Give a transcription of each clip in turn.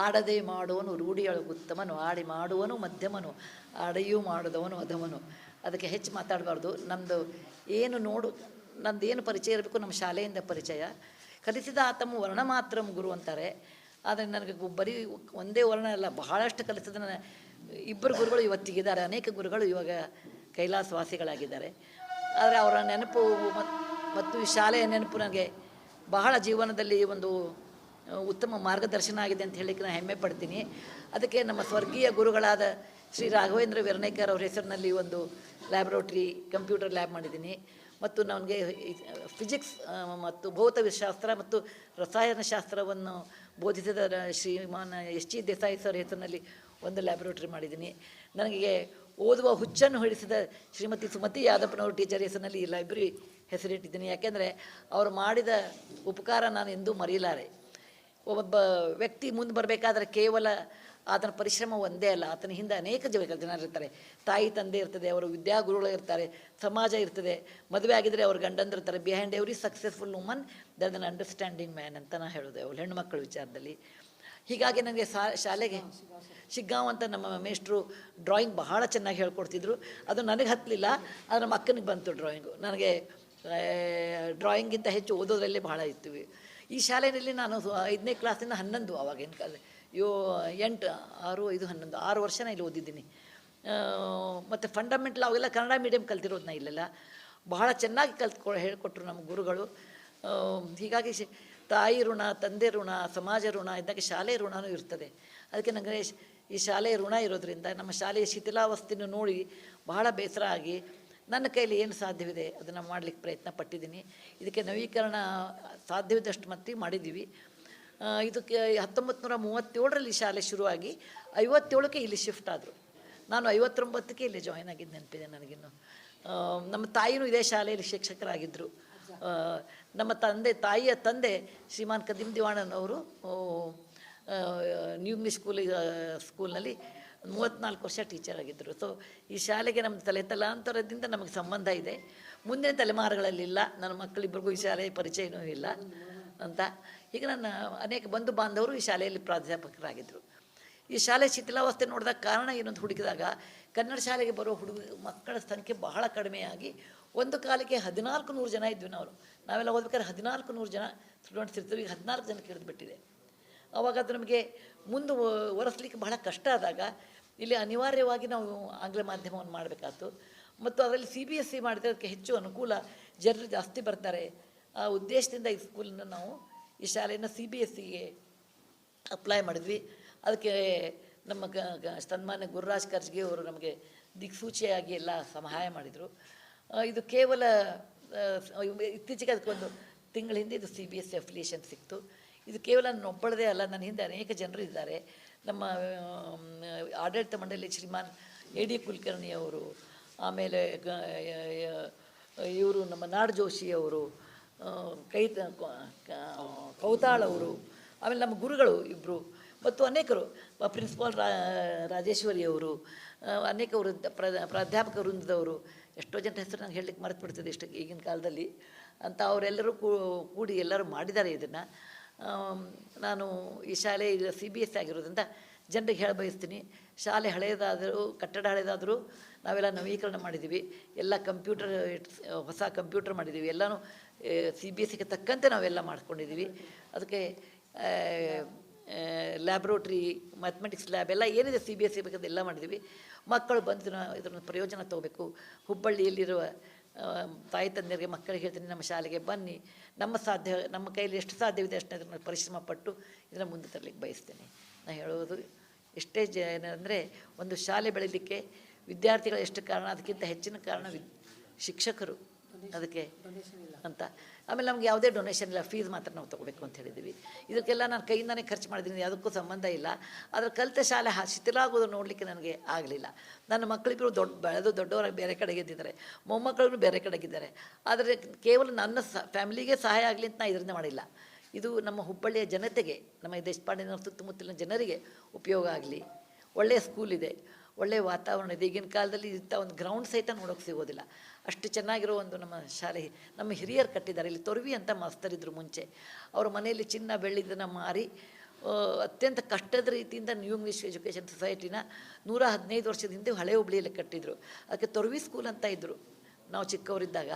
ಆಡದೆ ಮಾಡುವನು, ರೂಢಿಯೊಳಗೆ ಉತ್ತಮನು, ಆಡಿ ಮಾಡುವನು, ಮಧ್ಯಮನು, ಆಡೆಯೂ ಮಾಡಿದವನು, ಅಧಮನು. ಅದಕ್ಕೆ ಹೆಚ್ಚು ಮಾತಾಡಬಾರ್ದು. ನಮ್ಮದು ಏನು ನೋಡು ನಮ್ದು ಏನು ಪರಿಚಯ ಇರಬೇಕು, ನಮ್ಮ ಶಾಲೆಯಿಂದ ಪರಿಚಯ. ಕಲಿಸಿದ ಆತಮ ವರ್ಣ ಮಾತ್ರಂ ಗುರು ಅಂತಾರೆ. ಆದರೆ ನನಗೆ ಬರೀ ಒಂದೇ ವರ್ಣ ಅಲ್ಲ, ಬಹಳಷ್ಟು ಕಲಿಸಿದ ನನ್ನ ಇಬ್ಬರು ಗುರುಗಳು ಇವತ್ತಿಗಿದ್ದಾರೆ. ಅನೇಕ ಗುರುಗಳು ಇವಾಗ ಕೈಲಾಸವಾಸಿಗಳಾಗಿದ್ದಾರೆ. ಆದರೆ ಅವರ ನೆನಪು ಮತ್- ಮತ್ತು ಈ ಶಾಲೆಯ ನೆನಪು ನನಗೆ ಬಹಳ ಜೀವನದಲ್ಲಿ ಒಂದು ಉತ್ತಮ ಮಾರ್ಗದರ್ಶನ ಆಗಿದೆ ಅಂತ ಹೇಳಲಿಕ್ಕೆ ನಾನು ಹೆಮ್ಮೆ ಪಡ್ತೀನಿ. ಅದಕ್ಕೆ ನಮ್ಮ ಸ್ವರ್ಗೀಯ ಗುರುಗಳಾದ ಶ್ರೀ ರಾಘವೇಂದ್ರ ವಿರ್ನೇಕರ್ ಅವ್ರ ಹೆಸರಿನಲ್ಲಿ ಒಂದು ಲ್ಯಾಬ್ರೋಟ್ರಿ ಕಂಪ್ಯೂಟರ್ ಲ್ಯಾಬ್ ಮಾಡಿದ್ದೀನಿ. ಮತ್ತು ನನಗೆ ಫಿಸಿಕ್ಸ್ ಮತ್ತು ಭೌತಶಾಸ್ತ್ರ ಮತ್ತು ರಸಾಯನಶಾಸ್ತ್ರವನ್ನು ಬೋಧಿಸಿದ Shriman S G Desai sir ಹೆಸರಿನಲ್ಲಿ ಒಂದು ಲ್ಯಾಬ್ರೋಟ್ರಿ ಮಾಡಿದ್ದೀನಿ. ನನಗೆ ಓದುವ ಹುಚ್ಚನ್ನು ಹೊಡಿಸಿದ ಶ್ರೀಮತಿ ಸುಮತಿ ಯಾದಪ್ಪನವರು ಟೀಚರ್ ಹೆಸರಿನಲ್ಲಿ ಈ ಲೈಬ್ರರಿ ಹೆಸರಿಟ್ಟಿದ್ದೀನಿ. ಯಾಕೆಂದರೆ ಅವರು ಮಾಡಿದ ಉಪಕಾರ ನಾನು ಎಂದೂ ಮರೆಯಲಾರೆ. ಒಬ್ಬ ವ್ಯಕ್ತಿ ಮುಂದೆ ಬರಬೇಕಾದ್ರೆ ಕೇವಲ ಆತನ ಪರಿಶ್ರಮ ಒಂದೇ ಅಲ್ಲ, ಆತನ ಹಿಂದೆ ಅನೇಕ ಜನ ಜನರು ಇರ್ತಾರೆ. ತಾಯಿ, ತಂದೆ ಇರ್ತದೆ, ಅವರು ವಿದ್ಯಾಗುರುಗಳು ಇರ್ತಾರೆ, ಸಮಾಜ ಇರ್ತದೆ. ಮದುವೆ ಆಗಿದ್ರೆ ಅವ್ರ ಗಂಡಂದಿರ್ತಾರೆ behind every successful woman there an understanding man ಅಂತ ನಾನು ಹೇಳೋದು. ಅವಳು ಹೆಣ್ಣು ಮಕ್ಕಳ ವಿಚಾರದಲ್ಲಿ. ಹೀಗಾಗಿ ನನಗೆ ಸಾ ಶಾಲೆಗೆ ಶಿಗ್ಗಾಂವ್ ಅಂತ ನಮ್ಮ ಮೇಷ್ಟ್ರು ಡ್ರಾಯಿಂಗ್ ಬಹಳ ಚೆನ್ನಾಗಿ ಹೇಳ್ಕೊಡ್ತಿದ್ರು. ಅದು ನನಗೆ ಹತ್ತಲಿಲ್ಲ ಆದರೆ ನಮ್ಮ ಅಕ್ಕನಿಗೆ ಬಂತು ಡ್ರಾಯಿಂಗು ನನಗೆ ಡ್ರಾಯಿಂಗಿಂತ ಹೆಚ್ಚು ಓದೋದ್ರಲ್ಲೇ ಬಹಳ ಇತ್ತು. ಈ ಶಾಲೆಯಲ್ಲಿ ನಾನು ಐದನೇ ಕ್ಲಾಸಿಂದ ಹನ್ನೊಂದು ಅವಾಗಿನ ಕಾಲ ಯೋ ಎಂಟು, ಆರು, ಐದು, ಹನ್ನೊಂದು, ಆರು ವರ್ಷ ಇಲ್ಲಿ ಓದಿದ್ದೀನಿ. ಮತ್ತು ಫಂಡಮೆಂಟಲ್ ಅವೆಲ್ಲ ಕನ್ನಡ ಮೀಡಿಯಮ್ ಕಲ್ತಿರೋದು ನಾ ಇಲ್ಲೆಲ್ಲ. ಬಹಳ ಚೆನ್ನಾಗಿ ಕಲ್ತ್ಕೊ ಹೇಳಿಕೊಟ್ರು ನಮ್ಮ ಗುರುಗಳು. ಹೀಗಾಗಿ ತಾಯಿ ಋಣ, ತಂದೆ ಋಣ, ಸಮಾಜ ಋಣ, ಇದ್ದಾಗ ಶಾಲೆ ಋಣನೂ ಇರ್ತದೆ. ಅದಕ್ಕೆ ನನಗೆ ಈ ಶಾಲೆಯ ಋಣ ಇರೋದ್ರಿಂದ ನಮ್ಮ ಶಾಲೆಯ ಶಿಥಿಲಾವಸ್ಥೆಯನ್ನು ನೋಡಿ ಬಹಳ ಬೇಸರ ಆಗಿ ನನ್ನ ಕೈಲಿ ಏನು ಸಾಧ್ಯವಿದೆ ಅದನ್ನು ಮಾಡಲಿಕ್ಕೆ ಪ್ರಯತ್ನ ಪಟ್ಟಿದ್ದೀನಿ. ಇದಕ್ಕೆ ನವೀಕರಣ ಸಾಧ್ಯವಿದ್ದಷ್ಟು ಮಟ್ಟಿಗೆ ಮಾಡಿದ್ದೀವಿ. ಇದಕ್ಕೆ ಹತ್ತೊಂಬತ್ತು ನೂರ ಮೂವತ್ತೇಳರಲ್ಲಿ ಶಾಲೆ ಶುರುವಾಗಿ ಐವತ್ತೇಳಕ್ಕೆ ಇಲ್ಲಿ ಶಿಫ್ಟ್ ಆದರು. ನಾನು ಐವತ್ತೊಂಬತ್ತಕ್ಕೆ ಇಲ್ಲಿ ಜಾಯ್ನ್ ಆಗಿದ್ದು ನೆನಪಿದೆ ನನಗಿನ್ನು. ನಮ್ಮ ತಾಯಿನೂ ಇದೇ ಶಾಲೆಯಲ್ಲಿ ಶಿಕ್ಷಕರಾಗಿದ್ದರು ನಮ್ಮ ತಂದೆ, ತಾಯಿಯ ತಂದೆ ಶ್ರೀಮಾನ್ ಕದೀಮ್ ದಿವಾಣನ್ ಅವರು ನ್ಯೂ ಇಂಗ್ಲೀಷ್ ಸ್ಕೂಲ್ ಸ್ಕೂಲ್ನಲ್ಲಿ ಮೂವತ್ತ್ನಾಲ್ಕು ವರ್ಷ ಟೀಚರ್ ಆಗಿದ್ದರು ಸೊ ಈ ಶಾಲೆಗೆ ನಮ್ಮ ತಲೆ ತಲಾಂತರದಿಂದ ನಮಗೆ ಸಂಬಂಧ ಇದೆ. ಮುಂದಿನ ತಲೆಮಾರುಗಳಲ್ಲಿಲ್ಲ. ನನ್ನ ಮಕ್ಕಳಿಬ್ಬರಿಗೂ ಈ ಶಾಲೆಯ ಪರಿಚಯನೂ ಇಲ್ಲ ಅಂತ. ಈಗ ನನ್ನ ಅನೇಕ ಬಂಧು ಬಾಂಧವರು ಈ ಶಾಲೆಯಲ್ಲಿ ಪ್ರಾಧ್ಯಾಪಕರಾಗಿದ್ದರು ಈ ಶಾಲೆ ಶಿಥಿಲಾವಸ್ಥೆ ನೋಡಿದಾಗ ಕಾರಣ ಏನಂತ ಹುಡುಕಿದಾಗ, ಕನ್ನಡ ಶಾಲೆಗೆ ಬರೋ ಹುಡುಗ, ಮಕ್ಕಳ ಸಂಖ್ಯೆ ಬಹಳ ಕಡಿಮೆಯಾಗಿ ಒಂದು ಕಾಲಕ್ಕೆ ಹದಿನಾಲ್ಕು ನೂರು ಜನ ಇದ್ವಿ ನಾವು. ನಾವೆಲ್ಲ ಓದ್ಬೇಕಾದ್ರೆ ಹದಿನಾಲ್ಕು ನೂರು ಜನ ಸ್ಟೂಡೆಂಟ್ಸ್ ಇರ್ತೀವಿ. ಈಗ ಹದಿನಾಲ್ಕು ಜನಕ್ಕೆ ಹಿಡಿದ್ಬಿಟ್ಟಿದೆ ಅವಾಗ ಅದು ನಮಗೆ ಮುಂದೆ ಒರೆಸ್ಲಿಕ್ಕೆ ಬಹಳ ಕಷ್ಟ ಆದಾಗ ಇಲ್ಲಿ ಅನಿವಾರ್ಯವಾಗಿ ನಾವು ಆಂಗ್ಲ ಮಾಧ್ಯಮವನ್ನು ಮಾಡಬೇಕಾಯ್ತು. ಮತ್ತು ಅದರಲ್ಲಿ ಸಿ ಬಿ ಎಸ್ ಸಿ ಮಾಡಿದ್ರೆ ಅದಕ್ಕೆ ಹೆಚ್ಚು ಅನುಕೂಲ ಜನರು ಜಾಸ್ತಿ ಬರ್ತಾರೆ. ಆ ಉದ್ದೇಶದಿಂದ ಈ ಸ್ಕೂಲನ್ನು ನಾವು ಈ ಶಾಲೆಯನ್ನು ಸಿ ಬಿ ಎಸ್ ಸಿಗೆ ಅಪ್ಲೈ ಮಾಡಿದ್ವಿ. ಅದಕ್ಕೆ ನಮ್ಮ ಸನ್ಮಾನ್ಯ ಗುರುರಾಜ್ ಖರ್ಜ್ಗೆ ಅವರು ನಮಗೆ ದಿಕ್ಸೂಚಿಯಾಗಿ ಎಲ್ಲ ಸಹಾಯ ಮಾಡಿದರು. ಇದು ಕೇವಲ ಇತ್ತೀಚೆಗೆ ಅದಕ್ಕೊಂದು ತಿಂಗಳ ಹಿಂದೆ ಇದು C B S C affiliation ಸಿಕ್ತು. ಇದು ಕೇವಲ ನೊಬ್ಬಳದೇ ಅಲ್ಲ, ನನ್ನ ಹಿಂದೆ ಅನೇಕ ಜನರು ಇದ್ದಾರೆ. ನಮ್ಮ ಆಡಳಿತ ಮಂಡಳಿ ಶ್ರೀಮಾನ್ ಎ ಡಿ ಕುಲಕರ್ಣಿ ಅವರು, ಆಮೇಲೆ ಇವರು ನಮ್ಮ ನಾಡ್ ಜೋಶಿ ಅವರು ಕೈ ತ- ಕ- ಕ- ಕೌತಾಳ್ ಅವರು, ಆಮೇಲೆ ನಮ್ಮ ಗುರುಗಳು ಇಬ್ಬರು ಮತ್ತು ಅನೇಕರು ಪ್ರಿನ್ಸಿಪಾಲ್ ರಾ, ರಾಜೇಶ್ವರಿ ಅವರು ಅನೇಕ ವೃದ್ಧ ಪ್ರಾಧ್ಯಾಪಕ ವೃಂದದವರು, ಎಷ್ಟೋ ಜನ ಹೆಸರು ನಂಗೆ ಹೇಳಲಿಕ್ಕೆ ಮರೆತು ಬಿಡ್ತದೆ ಇಷ್ಟು ಈಗಿನ ಕಾಲದಲ್ಲಿ. ಅಂತ ಅವರೆಲ್ಲರೂ ಕೂಡಿ ಎಲ್ಲರೂ ಮಾಡಿದ್ದಾರೆ ಇದನ್ನು. ನಾನು ಈ ಶಾಲೆ ಈಗ ಸಿ ಬಿ ಎಸ್ ಆಗಿರೋದ್ರಿಂದ ಜನರಿಗೆ ಹೇಳ ಬಯಸ್ತೀನಿ. ಶಾಲೆ ಹಳೆಯದಾದರೂ, ಕಟ್ಟಡ ಹಳೆಯದಾದರೂ ನಾವೆಲ್ಲ ನವೀಕರಣ ಮಾಡಿದ್ದೀವಿ. ಎಲ್ಲ ಕಂಪ್ಯೂಟರ್, ಹೊಸ ಕಂಪ್ಯೂಟರ್ ಮಾಡಿದ್ದೀವಿ. ಎಲ್ಲನೂ ಸಿ ಬಿ ಎಸ್ ತಕ್ಕಂತೆ ನಾವೆಲ್ಲ ಮಾಡ್ಕೊಂಡಿದ್ದೀವಿ. ಅದಕ್ಕೆ ಲ್ಯಾಬ್ರೋಟ್ರಿ ಮ್ಯಾಥಮೆಟಿಕ್ಸ್ ಲ್ಯಾಬ್ ಎಲ್ಲ ಏನಿದೆ ಸಿ ಬಿ ಎಸ್ ಸಿ ಬೇಕಾದ ಎಲ್ಲ ಮಾಡಿದ್ದೀವಿ. ಮಕ್ಕಳು ಬಂದು ಇದನ್ನ- ಪ್ರಯೋಜನ ತಗೋಬೇಕು. ಹುಬ್ಬಳ್ಳಿಯಲ್ಲಿರುವ ತಾಯಿ ತಂದೆಯರಿಗೆ, ಮಕ್ಕಳಿಗೆ ಹೇಳ್ತೀನಿ, ನಮ್ಮ ಶಾಲೆಗೆ ಬನ್ನಿ. ನಮ್ಮ ಸಾಧ್ಯ, ನಮ್ಮ ಕೈಯಲ್ಲಿ ಎಷ್ಟು ಸಾಧ್ಯವಿದೆ ಅಷ್ಟು ಅದನ್ನು ಪರಿಶ್ರಮ ಪಟ್ಟು ಇದನ್ನು ಮುಂದೆ ತರಲಿಕ್ಕೆ ಬಯಸ್ತೇನೆ. ನಾನು ಹೇಳುವುದು ಎಷ್ಟೇ ಜ, ಏನಂದರೆ ಒಂದು ಶಾಲೆ ಬೆಳೀಲಿಕ್ಕೆ ವಿದ್ಯಾರ್ಥಿಗಳು ಎಷ್ಟು ಕಾರಣ, ಅದಕ್ಕಿಂತ ಹೆಚ್ಚಿನ ಕಾರಣ ಶಿಕ್ಷಕರು. ಅದಕ್ಕೆ ಅಂತ. ಆಮೇಲೆ ನಮ್ಗೆ ಯಾವುದೇ ಡೊನೇಷನ್ ಇಲ್ಲ. ಫೀಸ್ ಮಾತ್ರ ನಾವು ತೊಗೋಬೇಕು ಅಂತ ಹೇಳಿದ್ದೀವಿ. ಇದಕ್ಕೆಲ್ಲ ನಾನು ಕೈಯಿಂದಾನೇ ಖರ್ಚು ಮಾಡಿದ್ದೀನಿ. ಅದಕ್ಕೂ ಸಂಬಂಧ ಇಲ್ಲ. ಆದರೆ ಕಲಿತ ಶಾಲೆ ಶಿಥಿಲಾಗೋದು ನೋಡಲಿಕ್ಕೆ ನನಗೆ ಆಗಲಿಲ್ಲ. ನನ್ನ ಮಕ್ಕಳಿಬ್ಬರು ದೊಡ್ಡ ಬೆಳೆದು ದೊಡ್ಡವರಾಗಿ ಬೇರೆ ಕಡೆಗೆ ಇದ್ದಿದ್ದಾರೆ. ಮೊಮ್ಮಕ್ಕಳು ಬೇರೆ ಕಡೆಗಿದ್ದಾರೆ ಆದರೆ ಕೇವಲ ನನ್ನ ಸ ಫ್ಯಾಮಿಲಿಗೆ ಸಹಾಯ ಆಗಲಿ ಅಂತ ನಾನು ಇದರಿಂದ ಮಾಡಿಲ್ಲ. ಇದು ನಮ್ಮ ಹುಬ್ಬಳ್ಳಿಯ ಜನತೆಗೆ ನಮ್ಮ ದೇಶಪಾಂಡೆ ದೇಶಪಾಂಡಿನ ಸುತ್ತಮುತ್ತಲಿನ ಜನರಿಗೆ ಉಪಯೋಗ ಆಗಲಿ. ಒಳ್ಳೆಯ ಸ್ಕೂಲ್ ಇದೆ. ಒಳ್ಳೆಯ ವಾತಾವರಣ ಇದೆ. ಈಗಿನ ಕಾಲದಲ್ಲಿ ಇಂಥ ಒಂದು ಗ್ರೌಂಡ್ ಸಹಿತ ನೋಡೋಕ್ಕೆ ಸಿಗೋದಿಲ್ಲ. ಅಷ್ಟು ಚೆನ್ನಾಗಿರೋ ಒಂದು ನಮ್ಮ ಶಾಲೆ, ನಮ್ಮ ಹಿರಿಯರು ಕಟ್ಟಿದ್ದಾರೆ. ಇಲ್ಲಿ ತೊರವಿ ಅಂತ ಮಾಸ್ತರಿದ್ರು ಮುಂಚೆ. ಅವ್ರ ಮನೆಯಲ್ಲಿ ಚಿನ್ನ ಬೆಳ್ಳಿದ್ದನ್ನು ಮಾರಿ ಅತ್ಯಂತ ಕಷ್ಟದ ರೀತಿಯಿಂದ ನ್ಯೂ ಇಂಗ್ಲೀಷ್ ಎಜುಕೇಷನ್ ಸೊಸೈಟಿನ ನೂರ ಹದಿನೈದು ವರ್ಷದ ಹಿಂದೆ ಹಳೆ ಹುಬ್ಳಿಯಲ್ಲಿ ಕಟ್ಟಿದ್ರು. ಅದಕ್ಕೆ ತೊರವಿ ಸ್ಕೂಲ್ ಅಂತ ಇದ್ದರು ನಾವು ಚಿಕ್ಕವರಿದ್ದಾಗ.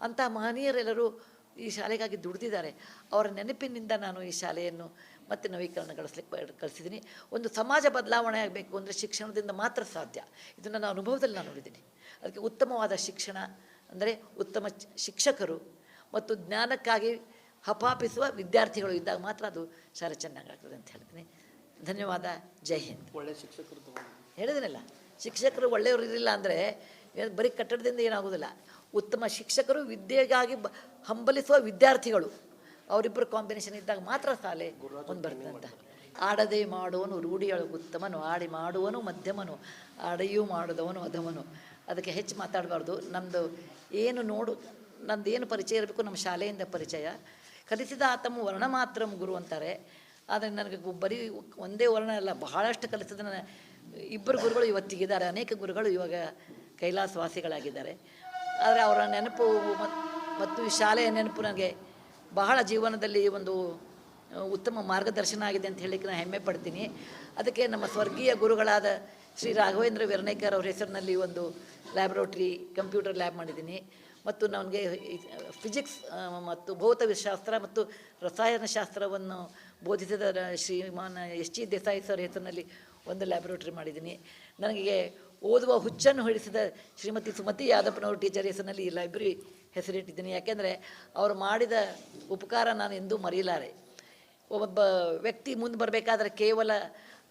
ಅಂಥ ಮಹನೀಯರೆಲ್ಲರೂ ಈ ಶಾಲೆಗಾಗಿ ದುಡಿದಿದ್ದಾರೆ. ಅವರ ನೆನಪಿನಿಂದ ನಾನು ಈ ಶಾಲೆಯನ್ನು ಮತ್ತೆ ನವೀಕರಣಗೊಳಿಸ್ಲಿಕ್ಕೆ ಕಳಿಸಿದ್ದೀನಿ ಒಂದು ಸಮಾಜ ಬದಲಾವಣೆ ಆಗಬೇಕು ಅಂದರೆ ಶಿಕ್ಷಣದಿಂದ ಮಾತ್ರ ಸಾಧ್ಯ. ಇದು ನನ್ನ ಅನುಭವದಲ್ಲಿ ನಾನು ನೋಡಿದ್ದೀನಿ ಅದಕ್ಕೆ ಉತ್ತಮವಾದ ಶಿಕ್ಷಣ ಅಂದರೆ ಉತ್ತಮ ಶಿಕ್ಷಕರು ಮತ್ತು ಜ್ಞಾನಕ್ಕಾಗಿ ಹಪಾಪಿಸುವ ವಿದ್ಯಾರ್ಥಿಗಳು ಇದ್ದಾಗ ಮಾತ್ರ ಅದು ಶಾಲೆ ಚೆನ್ನಾಗಾಗ್ತದೆ ಅಂತ ಹೇಳ್ತೀನಿ. ಧನ್ಯವಾದ. ಜೈ ಹಿಂದ್. ಒಳ್ಳೆಯ ಶಿಕ್ಷಕರು ಹೇಳಿದನಲ್ಲ ಶಿಕ್ಷಕರು ಒಳ್ಳೆಯವರು ಇರಲಿಲ್ಲ ಅಂದರೆ ಬರೀ ಕಟ್ಟಡದಿಂದ ಏನಾಗೋದಿಲ್ಲ. ಉತ್ತಮ ಶಿಕ್ಷಕರು ವಿದ್ಯೆಗಾಗಿ ಬ ಹಂಬಲಿಸುವ ವಿದ್ಯಾರ್ಥಿಗಳು. ಅವರಿಬ್ಬರು ಕಾಂಬಿನೇಷನ್ ಇದ್ದಾಗ ಮಾತ್ರ ಶಾಲೆ ಒಂದು ಬರ್ತಂತ ಆಡದೆ ಮಾಡುವನು ರೂಢಿಯೊಳಗೆ ಉತ್ತಮನು, ಆಡಿ ಮಾಡುವನು ಮಧ್ಯಮನು, ಆಡೆಯೂ ಮಾಡಿದವನು ಅಧಮನು ಅದಕ್ಕೆ ಹೆಚ್ಚು ಮಾತಾಡಬಾರ್ದು. ನಮ್ಮದು ಏನು ನೋಡು, ನಂದು ಏನು ಪರಿಚಯ ಇರಬೇಕು ನಮ್ಮ ಶಾಲೆಯಿಂದ ಪರಿಚಯ. ಕಲಿಸಿದ ಆತಮ ವರ್ಣ ಮಾತ್ರ ಗುರು ಅಂತಾರೆ. ಆದರೆ ನನಗೆ ಬರೀ ಒಂದೇ ವರ್ಣ ಅಲ್ಲ, ಬಹಳಷ್ಟು ಕಲಿಸಿದ ಇಬ್ಬರು ಗುರುಗಳು ಇವತ್ತಿಗಿದ್ದಾರೆ. ಅನೇಕ ಗುರುಗಳು ಇವಾಗ ಕೈಲಾಸವಾಸಿಗಳಾಗಿದ್ದಾರೆ. ಆದರೆ ಅವರ ನೆನಪು ಮತ್- ಮತ್ತು ಶಾಲೆಯ ನೆನಪು ನನಗೆ ಬಹಳ ಜೀವನದಲ್ಲಿ ಒಂದು ಉತ್ತಮ ಮಾರ್ಗದರ್ಶನ ಆಗಿದೆ ಅಂತ ಹೇಳಲಿಕ್ಕೆ ನಾನು ಹೆಮ್ಮೆ ಪಡ್ತೀನಿ. ಅದಕ್ಕೆ ನಮ್ಮ ಸ್ವರ್ಗೀಯ ಗುರುಗಳಾದ ಶ್ರೀ ರಾಘವೇಂದ್ರ ವಿರ್ನೇಕರ್ ಅವರ ಹೆಸರಿನಲ್ಲಿ ಒಂದು ಲ್ಯಾಬ್ರೋಟ್ರಿ ಕಂಪ್ಯೂಟರ್ ಲ್ಯಾಬ್ ಮಾಡಿದ್ದೀನಿ. ಮತ್ತು ನನಗೆ ಫಿಸಿಕ್ಸ್ ಮತ್ತು ಭೌತಶಾಸ್ತ್ರ ಮತ್ತು ರಸಾಯನಶಾಸ್ತ್ರವನ್ನು ಬೋಧಿಸಿದ Shriman S G Desai sir ಹೆಸರಿನಲ್ಲಿ ಒಂದು ಲ್ಯಾಬ್ರೋಟ್ರಿ ಮಾಡಿದ್ದೀನಿ. ನನಗೆ ಓದುವ ಹುಚ್ಚನ್ನು ಹೊಡಿಸಿದ ಶ್ರೀಮತಿ ಸುಮತಿ ಯಾದಪ್ಪನವರು ಟೀಚರ್ ಹೆಸರಿನಲ್ಲಿ ಈ ಲೈಬ್ರರಿ ಹೆಸರಿಟ್ಟಿದ್ದೀನಿ. ಯಾಕೆಂದರೆ ಅವರು ಮಾಡಿದ ಉಪಕಾರ ನಾನು ಎಂದೂ ಮರೆಯಲಾರೆ. ಒಬ್ಬ ವ್ಯಕ್ತಿ ಮುಂದೆ ಬರಬೇಕಾದ್ರೆ ಕೇವಲ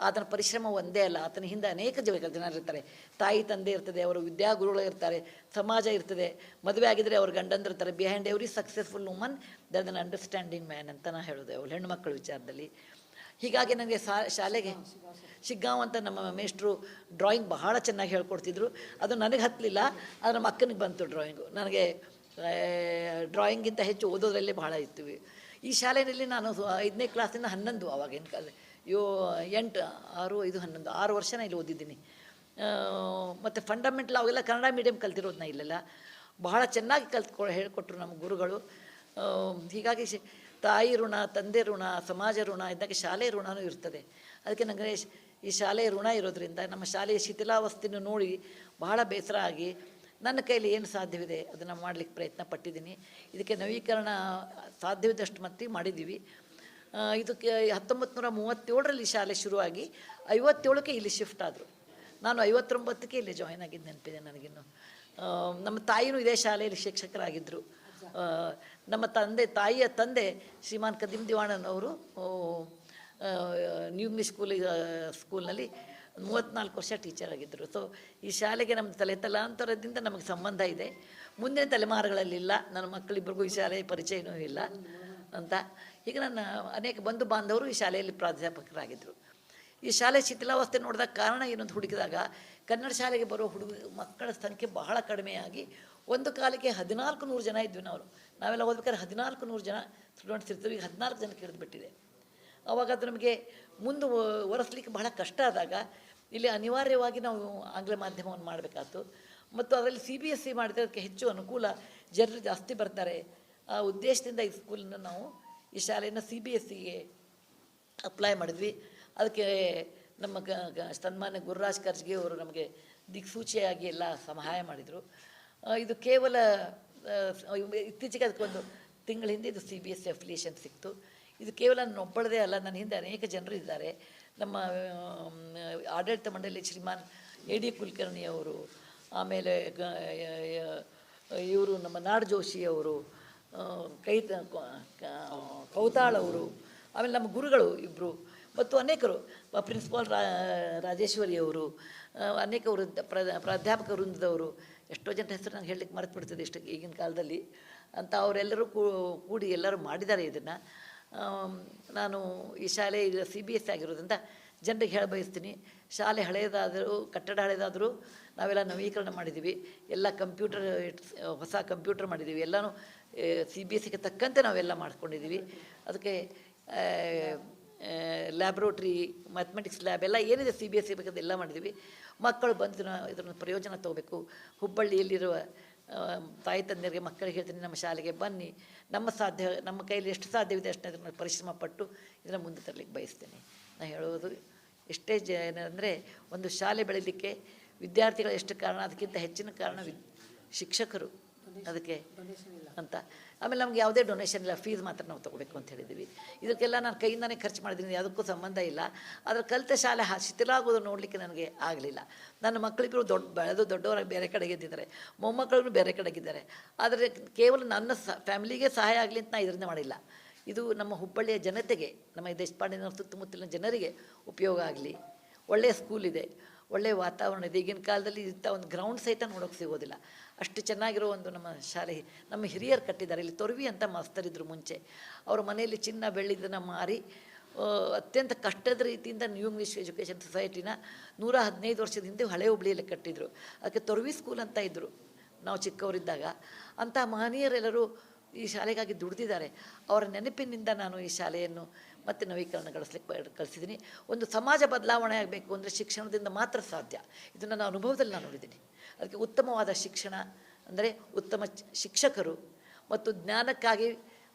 ಆತನ ಪರಿಶ್ರಮ ಒಂದೇ ಅಲ್ಲ. ಆತನ ಹಿಂದೆ ಅನೇಕ ಜನ ಜನರು ಇರ್ತಾರೆ. ತಾಯಿ, ತಂದೆ ಇರ್ತದೆ, ಅವರು ವಿದ್ಯಾಗುರುಗಳು ಇರ್ತಾರೆ, ಸಮಾಜ ಇರ್ತದೆ. ಮದುವೆ ಆಗಿದ್ದರೆ ಅವ್ರ ಗಂಡಂದಿರ್ತಾರೆ behind every successful woman there an understanding man ಅಂತ ನಾನು ಹೇಳೋದು. ಅವಳು ಹೆಣ್ಣುಮಕ್ಕಳ ವಿಚಾರದಲ್ಲಿ. ಹೀಗಾಗಿ ನನಗೆ ಸಾ ಶಾಲೆಗೆ ಶಿಗ್ಗಾಂವ್ ಅಂತ ನಮ್ಮ ಮೇಷ್ಟ್ರು ಡ್ರಾಯಿಂಗ್ ಬಹಳ ಚೆನ್ನಾಗಿ ಹೇಳ್ಕೊಡ್ತಿದ್ರು. ಅದು ನನಗೆ ಹತ್ತಲಿಲ್ಲ ಆದರೆ ನಮ್ಮ ಅಕ್ಕನಿಗೆ ಬಂತು ಡ್ರಾಯಿಂಗು ನನಗೆ ಡ್ರಾಯಿಂಗಿಂತ ಹೆಚ್ಚು ಓದೋದ್ರಲ್ಲೇ ಬಹಳ ಇತ್ತು ಈ ಶಾಲೆಯಲ್ಲಿ ನಾನು ಐದನೇ ಕ್ಲಾಸಿಂದ ಹನ್ನೊಂದು ಅವಾಗಿನ ಕಾಲ ಯೋ ಎಂಟು, ಆರು, ಐದು, ಹನ್ನೊಂದು, ಆರು ವರ್ಷ ಇಲ್ಲಿ ಓದಿದ್ದೀನಿ. ಮತ್ತು ಫಂಡಮೆಂಟಲ್ ಅವೆಲ್ಲ ಕನ್ನಡ ಮೀಡಿಯಮ್ ಕಲ್ತಿರೋದು ನಾ ಇಲ್ಲೆಲ್ಲ. ಬಹಳ ಚೆನ್ನಾಗಿ ಕಲ್ತ್ಕೊ ಹೇಳಿಕೊಟ್ರು ನಮ್ಮ ಗುರುಗಳು. ಹೀಗಾಗಿ ತಾಯಿ ಋಣ, ತಂದೆ ಋಣ, ಸಮಾಜ ಋಣ ಇದ್ದಾಗ ಶಾಲೆ ಋಣನೂ ಇರ್ತದೆ. ಅದಕ್ಕೆ ನನಗೆ ಈ ಶಾಲೆಯ ಋಣ ಇರೋದ್ರಿಂದ ನಮ್ಮ ಶಾಲೆಯ ಶಿಥಿಲಾವಸ್ಥೆಯನ್ನು ನೋಡಿ ಬಹಳ ಬೇಸರ ಆಗಿ ನನ್ನ ಕೈಲಿ ಏನು ಸಾಧ್ಯವಿದೆ ಅದನ್ನು ಮಾಡಲಿಕ್ಕೆ ಪ್ರಯತ್ನ ಪಟ್ಟಿದ್ದೀನಿ. ಇದಕ್ಕೆ ನವೀಕರಣ ಸಾಧ್ಯವಿದ್ದಷ್ಟು ಮಟ್ಟಿಗೆ ಮಾಡಿದ್ದೀವಿ. ಇದಕ್ಕೆ ಹತ್ತೊಂಬತ್ತು ನೂರ ಮೂವತ್ತೇಳರಲ್ಲಿ ಶಾಲೆ ಶುರುವಾಗಿ ಐವತ್ತೇಳಕ್ಕೆ ಇಲ್ಲಿ ಶಿಫ್ಟ್ ಆದರು. ನಾನು ಐವತ್ತೊಂಬತ್ತಕ್ಕೆ ಇಲ್ಲಿ ಜಾಯ್ನ್ ಆಗಿದ್ದು ನೆನಪಿದೆ ನನಗಿನ್ನು. ನಮ್ಮ ತಾಯಿನೂ ಇದೇ ಶಾಲೆಯಲ್ಲಿ ಶಿಕ್ಷಕರಾಗಿದ್ದರು ನಮ್ಮ ತಂದೆ, ತಾಯಿಯ ತಂದೆ ಶ್ರೀಮಾನ್ ಕದೀಮ್ ದಿವಾಣನ್ ಅವರು ನ್ಯೂ ಇಂಗ್ಲೀಷ್ ಸ್ಕೂಲ್ ಸ್ಕೂಲ್ನಲ್ಲಿ ಮೂವತ್ತ್ನಾಲ್ಕು ವರ್ಷ ಟೀಚರ್ ಆಗಿದ್ದರು ಸೊ ಈ ಶಾಲೆಗೆ ನಮ್ಮ ತಲೆ ತಲಾಂತರದಿಂದ ನಮಗೆ ಸಂಬಂಧ ಇದೆ. ಮುಂದಿನ ತಲೆಮಾರುಗಳಲ್ಲಿಲ್ಲ. ನನ್ನ ಮಕ್ಕಳಿಬ್ಬರಿಗೂ ಈ ಶಾಲೆಯ ಪರಿಚಯನೂ ಇಲ್ಲ ಅಂತ. ಈಗ ನನ್ನ ಅನೇಕ ಬಂಧು ಬಾಂಧವರು ಈ ಶಾಲೆಯಲ್ಲಿ ಪ್ರಾಧ್ಯಾಪಕರಾಗಿದ್ದರು ಈ ಶಾಲೆ ಶಿಥಿಲಾವಸ್ಥೆ ನೋಡಿದಾಗ ಕಾರಣ ಏನಂತ ಹುಡುಕಿದಾಗ, ಕನ್ನಡ ಶಾಲೆಗೆ ಬರೋ ಹುಡುಗ, ಮಕ್ಕಳ ಸಂಖ್ಯೆ ಬಹಳ ಕಡಿಮೆಯಾಗಿ ಒಂದು ಕಾಲಕ್ಕೆ ಹದಿನಾಲ್ಕು ನೂರು ಜನ ಇದ್ವಿ ನಾವು. ನಾವೆಲ್ಲ ಓದ್ಬೇಕಾದ್ರೆ ಹದಿನಾಲ್ಕು ನೂರು ಜನ ಸ್ಟೂಡೆಂಟ್ಸ್ ಇರ್ತೀವಿ ಈಗ ಹದಿನಾಲ್ಕು ಜನಕ್ಕೆ ಹಿಡಿದುಬಿಟ್ಟಿದೆ ಅವಾಗ ಅದು ನಮಗೆ ಮುಂದೆ ಒರೆಸ್ಲಿಕ್ಕೆ ಬಹಳ ಕಷ್ಟ ಆದಾಗ ಇಲ್ಲಿ ಅನಿವಾರ್ಯವಾಗಿ ನಾವು ಆಂಗ್ಲ ಮಾಧ್ಯಮವನ್ನು ಮಾಡಬೇಕಾಯ್ತು ಮತ್ತು ಅದರಲ್ಲಿ ಸಿ ಬಿ ಎಸ್ ಸಿ ಮಾಡಿದ್ರೆ ಅದಕ್ಕೆ ಹೆಚ್ಚು ಅನುಕೂಲ ಜನರು ಜಾಸ್ತಿ ಬರ್ತಾರೆ. ಆ ಉದ್ದೇಶದಿಂದ ಈ ಸ್ಕೂಲನ್ನು ನಾವು ಈ ಶಾಲೆಯನ್ನು ಸಿ ಬಿ ಎಸ್ ಸಿಗೆ ಅಪ್ಲೈ ಮಾಡಿದ್ವಿ. ಅದಕ್ಕೆ ನಮ್ಮ ಸನ್ಮಾನ್ಯ ಗುರುರಾಜ್ ಖರ್ಜ್ಗೆ ಅವರು ನಮಗೆ ದಿಕ್ಸೂಚಿಯಾಗಿ ಎಲ್ಲ ಸಹಾಯ ಮಾಡಿದರು. ಇದು ಕೇವಲ ಇತ್ತೀಚೆಗೆ ಅದಕ್ಕೊಂದು ತಿಂಗಳ ಹಿಂದೆ ಇದು C B S C affiliation ಸಿಕ್ತು. ಇದು ಕೇವಲ ನನ್ನ ಒಬ್ಬಳದೇ ಅಲ್ಲ, ನನ್ನ ಹಿಂದೆ ಅನೇಕ ಜನರು ಇದ್ದಾರೆ. ನಮ್ಮ ಆಡಳಿತ ಮಂಡಳಿ ಶ್ರೀಮಾನ್ ಎ ಡಿ ಕುಲಕರ್ಣಿ ಅವರು ಆಮೇಲೆ ಇವರು ನಮ್ಮ ನಾಡ್ ಜೋಶಿ ಅವರು ಆ, ಕೈ ತ- ಕ- ಕ- ಕೌತಾಳ್ ಅವರು ಆಮೇಲೆ ನಮ್ಮ ಗುರುಗಳು ಇಬ್ಬರು ಮತ್ತು ಅನೇಕರು ಪ್ರಿನ್ಸಿಪಾಲ್ ರಾ ರಾಜೇಶ್ವರಿ ಅವರು ಆ, ಅನೇಕ ವೃದ್ಧ ಪ್ರ ಪ್ರಾಧ್ಯಾಪಕ ವೃಂದದವರು ಎಷ್ಟೋ ಜನ ಹೆಸರು ನಂಗೆ ಹೇಳಲಿಕ್ಕೆ ಮರೆತು ಬಿಡ್ತದೆ ಇಷ್ಟು ಈಗಿನ ಕಾಲದಲ್ಲಿ. ಅಂತ ಅವರೆಲ್ಲರೂ ಕೂಡಿ ಎಲ್ಲರೂ ಮಾಡಿದ್ದಾರೆ ಇದನ್ನು. ನಾನು ಈ ಶಾಲೆ ಈಗ ಸಿ ಬಿ ಎಸ್ ಆಗಿರೋದ್ರಿಂದ ಜನರಿಗೆ ಹೇಳ ಬಯಸ್ತೀನಿ. ಶಾಲೆ ಹಳೆಯದಾದರೂ, ಕಟ್ಟಡ ಹಳೆಯದಾದರೂ ನಾವೆಲ್ಲ ನವೀಕರಣ ಮಾಡಿದ್ದೀವಿ. ಎಲ್ಲ ಕಂಪ್ಯೂಟರ್, ಹೊಸ ಕಂಪ್ಯೂಟರ್ ಮಾಡಿದ್ದೀವಿ. ಎಲ್ಲನೂ ಸಿ ಬಿ ಎಸ್ ತಕ್ಕಂತೆ ನಾವೆಲ್ಲ ಮಾಡ್ಕೊಂಡಿದ್ದೀವಿ. ಅದಕ್ಕೆ ಲ್ಯಾಬ್ರೋಟ್ರಿ ಮ್ಯಾಥಮೆಟಿಕ್ಸ್ ಲ್ಯಾಬ್ ಎಲ್ಲ ಏನಿದೆ ಸಿ ಬಿ ಎಸ್ ಸಿ ಬೇಕಾದ ಎಲ್ಲ ಮಾಡಿದ್ದೀವಿ. ಮಕ್ಕಳು ಬಂದು ಇದನ್ನ- ಪ್ರಯೋಜನ ತಗೋಬೇಕು. ಹುಬ್ಬಳ್ಳಿಯಲ್ಲಿರುವ ತಾಯಿ ತಂದೆಯರಿಗೆ, ಮಕ್ಕಳಿಗೆ ಹೇಳ್ತೀನಿ, ನಮ್ಮ ಶಾಲೆಗೆ ಬನ್ನಿ. ನಮ್ಮ ಸಾಧ್ಯ, ನಮ್ಮ ಕೈಯಲ್ಲಿ ಎಷ್ಟು ಸಾಧ್ಯವಿದೆ ಅಷ್ಟನ್ನು ಅದನ್ನು ಪರಿಶ್ರಮ ಪಟ್ಟು ಇದನ್ನು ಮುಂದೆ ತರಲಿಕ್ಕೆ ಬಯಸ್ತೇನೆ. ನಾನು ಹೇಳುವುದು ಎಷ್ಟೇ ಜ, ಏನಂದರೆ ಒಂದು ಶಾಲೆ ಬೆಳೀಲಿಕ್ಕೆ ವಿದ್ಯಾರ್ಥಿಗಳು ಎಷ್ಟು ಕಾರಣ, ಅದಕ್ಕಿಂತ ಹೆಚ್ಚಿನ ಕಾರಣ ಶಿಕ್ಷಕರು. ಅದಕ್ಕೆ ಅಂತ. ಆಮೇಲೆ ನಮ್ಗೆ ಯಾವುದೇ ಡೊನೇಷನ್ ಇಲ್ಲ. ಫೀಸ್ ಮಾತ್ರ ನಾವು ತೊಗೋಬೇಕು ಅಂತ ಹೇಳಿದ್ದೀವಿ. ಇದಕ್ಕೆಲ್ಲ ನಾನು ಕೈಯಿಂದಾನೇ ಖರ್ಚು ಮಾಡಿದ್ದೀನಿ. ಅದಕ್ಕೂ ಸಂಬಂಧ ಇಲ್ಲ. ಆದರೆ ಕಲಿತ ಶಾಲೆ ಶಿಥಿಲಾಗೋದು ನೋಡಲಿಕ್ಕೆ ನನಗೆ ಆಗಲಿಲ್ಲ. ನನ್ನ ಮಕ್ಕಳಿಗೂ ದೊಡ್ಡ ಬೆಳೆದು ದೊಡ್ಡವರಾಗಿ ಬೇರೆ ಕಡೆಗೆ ಇದ್ದಿದ್ದಾರೆ. ಮೊಮ್ಮಕ್ಕಳಿಗೂ ಬೇರೆ ಕಡೆಗಿದ್ದಾರೆ ಆದರೆ ಕೇವಲ ನನ್ನ ಸ ಫ್ಯಾಮಿಲಿಗೆ ಸಹಾಯ ಆಗಲಿ ಅಂತ ನಾನು ಇದರಿಂದ ಮಾಡಿಲ್ಲ. ಇದು ನಮ್ಮ ಹುಬ್ಬಳ್ಳಿಯ ಜನತೆಗೆ ನಮ್ಮ ದೇಶಪಾಂಡೆ ದೇಶಪಾಂಡಿನ ಸುತ್ತಮುತ್ತಲಿನ ಜನರಿಗೆ ಉಪಯೋಗ ಆಗಲಿ. ಒಳ್ಳೆಯ ಸ್ಕೂಲ್ ಇದೆ. ಒಳ್ಳೆಯ ವಾತಾವರಣ ಇದೆ. ಈಗಿನ ಕಾಲದಲ್ಲಿ ಇಂಥ ಒಂದು ಗ್ರೌಂಡ್ ಸಹಿತ ನೋಡೋಕೆ ಸಿಗೋದಿಲ್ಲ. ಅಷ್ಟು ಚೆನ್ನಾಗಿರೋ ಒಂದು ನಮ್ಮ ಶಾಲೆ, ನಮ್ಮ ಹಿರಿಯರು ಕಟ್ಟಿದ್ದಾರೆ. ಇಲ್ಲಿ ತೊರವಿ ಅಂತ ಮಾಸ್ತರಿದ್ರು ಮುಂಚೆ. ಅವ್ರ ಮನೆಯಲ್ಲಿ ಚಿನ್ನ ಬೆಳ್ಳಿದನ್ನು ಮಾರಿ ಅತ್ಯಂತ ಕಷ್ಟದ ರೀತಿಯಿಂದ ನ್ಯೂ ಇಂಗ್ಲೀಷ್ ಎಜುಕೇಷನ್ ಸೊಸೈಟಿನ ನೂರ ಹದಿನೈದು ವರ್ಷದ ಹಿಂದೆ ಹಳೆ ಹುಬ್ಳಿಯಲ್ಲಿ ಕಟ್ಟಿದ್ರು. ಅದಕ್ಕೆ ತೊರವಿ ಸ್ಕೂಲ್ ಅಂತ ಇದ್ದರು ನಾವು ಚಿಕ್ಕವರಿದ್ದಾಗ. ಅಂಥ ಮಹನೀಯರೆಲ್ಲರೂ ಈ ಶಾಲೆಗಾಗಿ ದುಡಿದಿದ್ದಾರೆ. ಅವರ ನೆನಪಿನಿಂದ ನಾನು ಈ ಶಾಲೆಯನ್ನು ಮತ್ತೆ ನವೀಕರಣಗೊಳಿಸ್ಲಿಕ್ಕೆ ಬ- ಕಳಿಸಿದ್ದೀನಿ ಒಂದು ಸಮಾಜ ಬದಲಾವಣೆ ಆಗಬೇಕು ಅಂದರೆ ಶಿಕ್ಷಣದಿಂದ ಮಾತ್ರ ಸಾಧ್ಯ. ಇದು ನನ್ನ ಅನುಭವದಲ್ಲಿ ನಾನು ನೋಡಿದ್ದೀನಿ ಅದಕ್ಕೆ ಉತ್ತಮವಾದ ಶಿಕ್ಷಣ ಅಂದರೆ ಉತ್ತಮ ಶಿಕ್ಷಕರು ಮತ್ತು ಜ್ಞಾನಕ್ಕಾಗಿ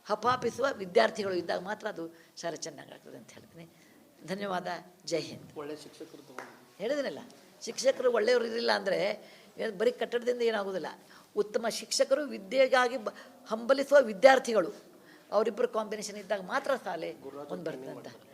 ಹಪಾಪಿಸುವ ವಿದ್ಯಾರ್ಥಿಗಳು ಇದ್ದಾಗ ಮಾತ್ರ ಅದು ಶಾಲೆ ಚೆನ್ನಾಗಾಗ್ತದೆ ಅಂತ ಹೇಳ್ತೀನಿ. ಧನ್ಯವಾದ. ಜೈ ಹಿಂದ್. ಒಳ್ಳೆ ಶಿಕ್ಷಕರು ಹೇಳಿದಿನಲ್ಲ ಶಿಕ್ಷಕರು ಒಳ್ಳೆಯವರು ಇರಲಿಲ್ಲ ಅಂದರೆ ಬರೀ ಕಟ್ಟಡದಿಂದ ಏನಾಗೋದಿಲ್ಲ. ಉತ್ತಮ ಶಿಕ್ಷಕರು ವಿದ್ಯೆಗಾಗಿ ಬ ಹಂಬಲಿಸುವ ವಿದ್ಯಾರ್ಥಿಗಳು. ಅವರಿಬ್ಬರು ಕಾಂಬಿನೇಷನ್ ಇದ್ದಾಗ ಮಾತ್ರ ಸಾಲೆ ಒಂದು ಬರ್ತದಂತ ಅಂತ